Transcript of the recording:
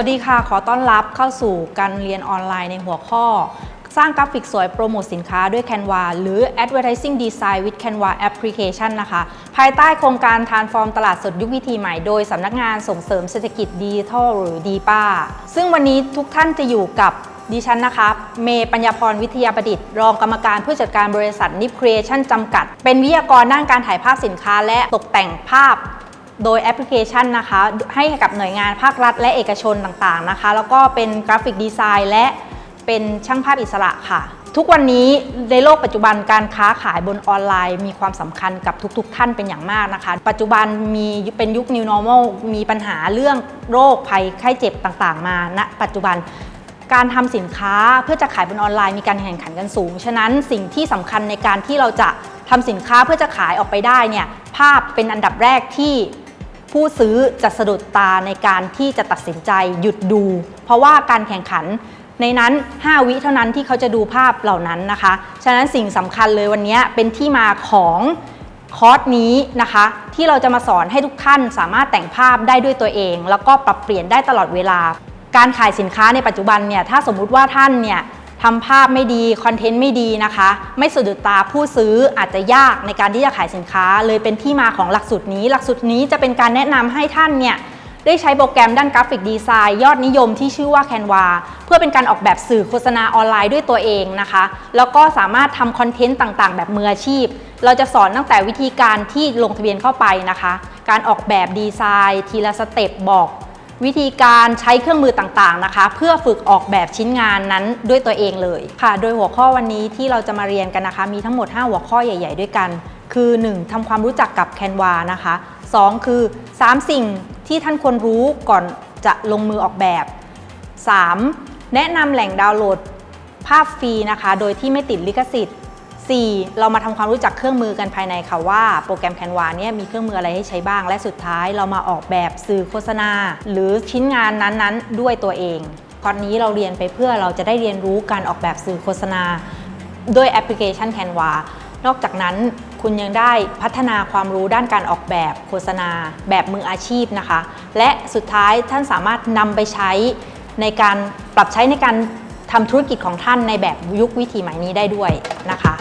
วัสดีค่ะ ขอต้อนรับเข้าสู่การเรียนออนไลน์ในหัวข้อ สร้างกราฟิกสวยโปรโมทสินค้าด้วย Canva หรือ Advertising Design with Canva Application นะคะ ภายใต้โครงการ Transform ตลาดสดยุควิธีใหม่โดยสำนักงานส่งเสริมเศรษฐกิจดิจิทัลหรือ DPA ซึ่งวันนี้ทุกท่านจะอยู่กับดิฉันนะคะ เมย์ปัญญาพรวิทยาประดิษฐ์ รองกรรมการผู้จัดการบริษัทนิฟครีเอชั่นจำกัด เป็นวิทยากรด้านการถ่ายภาพสินค้าและตกแต่งภาพ โดยแอปพลิเคชันนะคะ ให้กับหน่วยงานภาครัฐและเอกชนต่างๆนะคะ แล้วก็เป็นกราฟิกดีไซน์และเป็นช่างภาพอิสระค่ะ ทุกวันนี้ในโลกปัจจุบันการค้าขายบนออนไลน์ มีความสำคัญกับทุกๆ ท่านเป็นอย่างมากนะคะ ปัจจุบันมีเป็นยุค New Normal มีปัญหาเรื่องโรคภัยไข้เจ็บต่างๆ มาณปัจจุบันการทำสินค้าเพื่อจะขายบนออนไลน์มีการแข่งขันกันสูง ฉะนั้นสิ่งที่สำคัญในการที่เราจะทำสินค้าเพื่อจะขายออกไปได้เนี่ยภาพเป็นอันดับแรกที่ ผู้ซื้อจะสะดุดตาในการที่จะตัดสินใจหยุดดู เพราะว่าการแข่งขันในนั้น 5 วิเท่านั้นที่เขาจะดูภาพเหล่านั้นนะคะ ฉะนั้นสิ่งสำคัญเลยวันนี้เป็นที่มาของคอร์สนี้นะคะ ที่เราจะมาสอนให้ทุกท่านสามารถแต่งภาพได้ด้วยตัวเอง แล้วก็ปรับเปลี่ยนได้ตลอดเวลา การขายสินค้าในปัจจุบันเนี่ยถ้าสมมุติว่าท่านเนี่ย ทำภาพไม่ดีคอนเทนต์ไม่ดีนะคะ ไม่สะดุดตาผู้ซื้ออาจจะยากในการที่จะขายสินค้า เลยเป็นที่มาของหลักสูตรนี้ หลักสูตรนี้จะเป็นการแนะนำให้ท่านเนี่ยได้ใช้โปรแกรมด้านกราฟิกดีไซน์ยอดนิยมที่ชื่อว่า Canva เพื่อเป็นการออกแบบสื่อโฆษณาออนไลน์ด้วยตัวเองนะคะ แล้วก็สามารถทำคอนเทนต์ต่างๆ แบบมืออาชีพ เราจะสอนตั้งแต่วิธีการที่ลงทะเบียนเข้าไปนะคะ การออกแบบดีไซน์ ทีละสเต็ปบอก วิธีการใช้เครื่องมือต่างๆนะคะ เพื่อฝึกออกแบบชิ้นงานนั้นด้วยตัวเองเลยค่ะ โดยหัวข้อวันนี้ที่เราจะมาเรียนกันนะคะ มีทั้งหมด 5 หัวข้อใหญ่ ๆ ด้วยกัน คือ 1. ทำความรู้จักกับ Canva นะคะ 2. คือ 3 สิ่งที่ท่านควรรู้ก่อนจะลงมือออกแบบ 3. แนะนำแหล่งดาวน์โหลดภาพฟรีนะคะ โดยที่ไม่ติดลิขสิทธิ์ 4. เรามาทำความรู้จักเครื่องมือกันภายในค่ะว่าโปรแกรม Canva เนี่ยมีเครื่องมืออะไรให้ใช้บ้าง และสุดท้ายเรามาออกแบบสื่อโฆษณา หรือชิ้นงานนั้นๆ ด้วยตัวเองคอร์สนี้เราเรียนไปเพื่อเราจะได้เรียนรู้การออกแบบสื่อโฆษณา ด้วยแอปพลิเคชัน Canva นอกจากนั้นคุณยังได้พัฒนาความรู้ด้านการออกแบบโฆษณา แบบมืออาชีพนะคะ และสุดท้ายท่านสามารถนำไปใช้ในการปรับใช้ในการทำธุรกิจของท่านในแบบยุควิถีใหม่นี้ได้ด้วยนะคะ